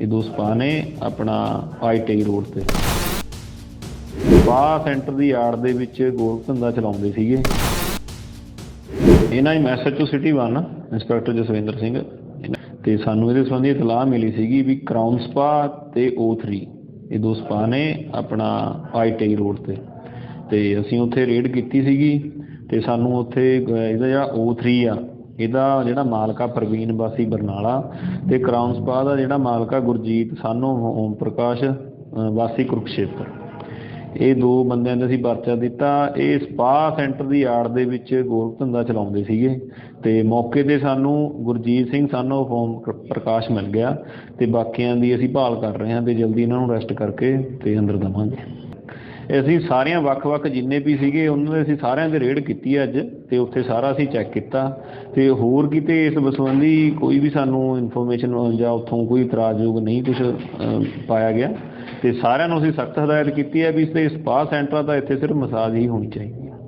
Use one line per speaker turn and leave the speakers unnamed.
ਇਹ ਦੋ ਸਪਾ ਨੇ ਆਪਣਾ ਆਈਟੀ ਰੋਡ ਤੇ। ਸਪਾ ਸੈਂਟਰ ਦੀ ਆੜ ਦੇ ਵਿੱਚ ਗੋਲਕ ਧੰਦਾ ਚਲਾਉਂਦੇ ਸੀਗੇ। ਇਹਨਾਂ ਹੀ ਮੈਸੇਜੋ city one, inspector Jaswinder Singh. ਤੇ ਸਾਨੂੰ ਇਹਦੇ ਸੰਬੰਧੀ ਇਤਲਾਹ ਮਿਲੀ ਸੀਗੀ ਵੀ ਕਰਾਊਨ ਸਪਾ ਤੇ O3 ਇਹ ਦੋ ਸਪਾ ਨੇ ਆਪਣਾ ਆਈਟੀ ਰੋਡ ਤੇ। ਤੇ ਅਸੀਂ ਉੱਥੇ ਰੇਡ ਕੀਤੀ ਸੀਗੀ। ਤੇ ਸਾਨੂੰ ਉੱਥੇ ਇਹਦਾ ਜਿਹੜਾ O3 ਆ ਇਹਦਾ ਜਿਹੜਾ ਮਾਲਕਾ ਪ੍ਰਵੀਨ ਵਾਸੀ ਬਰਨਾਲਾ ਤੇ ਕਰਾਊਨ ਸਪਾ ਦਾ ਜਿਹੜਾ ਮਾਲਕਾ ਗੁਰਜੀਤ ਸਾਨੂੰ ਓਮ ਪ੍ਰਕਾਸ਼ ਵਾਸੀ ਕੁਰਕਸ਼ੇਤਰ। ਇਹ ਦੋ ਬੰਦਿਆਂ ਨੇ ਅਸੀਂ ਪਰਚਾ ਦਿੱਤਾ। ਇਹ ਸਪਾ ਸੈਂਟਰ ਦੀ ਆੜ ਦੇ ਵਿੱਚ ਗੋਲਕ ਧੰਦਾ ਚਲਾਉਂਦੇ ਸੀਗੇ ਤੇ ਮੌਕੇ ਤੇ ਸਾਨੂੰ ਗੁਰਜੀਤ ਸਿੰਘ ਸਾਨੂੰ ਹੋਮ ਪ੍ਰਕਾਸ਼ ਮਿਲ ਗਿਆ ਤੇ ਬਾਕੀਆਂ ਦੀ ਅਸੀਂ ਭਾਲ ਕਰ ਰਹੇ ਹਾਂ ਤੇ ਜਲਦੀ ਇਹਨਾਂ ਨੂੰ ਅਰੈਸਟ ਕਰਕੇ ਤੇ ਅੰਦਰ ਦਵਾਂਗੇ। ਅਸੀਂ ਸਾਰਿਆਂ ਵੱਖ-ਵੱਖ ਜਿੰਨੇ ਵੀ ਸੀਗੇ, ਉਹਨਾਂ ਦੇ ਅਸੀਂ ਸਾਰਿਆਂ ਦੇ ਰੇਡ ਕੀਤੀ ਅੱਜ, ਤੇ ਉੱਥੇ ਸਾਰਾ ਅਸੀਂ ਚੈੱਕ ਕੀਤਾ। ਤੇ ਹੋਰ ਕਿਤੇ ਇਸ ਸੰਬੰਧੀ ਕੋਈ ਵੀ ਸਾਨੂੰ ਇਨਫੋਰਮੇਸ਼ਨ ਜਾਂ ਉੱਥੋਂ ਕੋਈ ਇਤਰਾਜ਼ਯੋਗ ਨਹੀਂ ਕੁਝ ਪਾਇਆ ਗਿਆ। ਤੇ ਸਾਰਿਆਂ ਨੂੰ ਅਸੀਂ ਸਖਤ ਹਦਾਇਤ ਕੀਤੀ ਹੈ ਵੀ ਇਸ ਤੇ ਸਪਾ ਸੈਂਟਰਾਂ ਦਾ ਇੱਥੇ ਸਿਰਫ ਮਸਾਜ ਹੀ ਹੋਣੀ ਚਾਹੀਦੀ ਹੈ।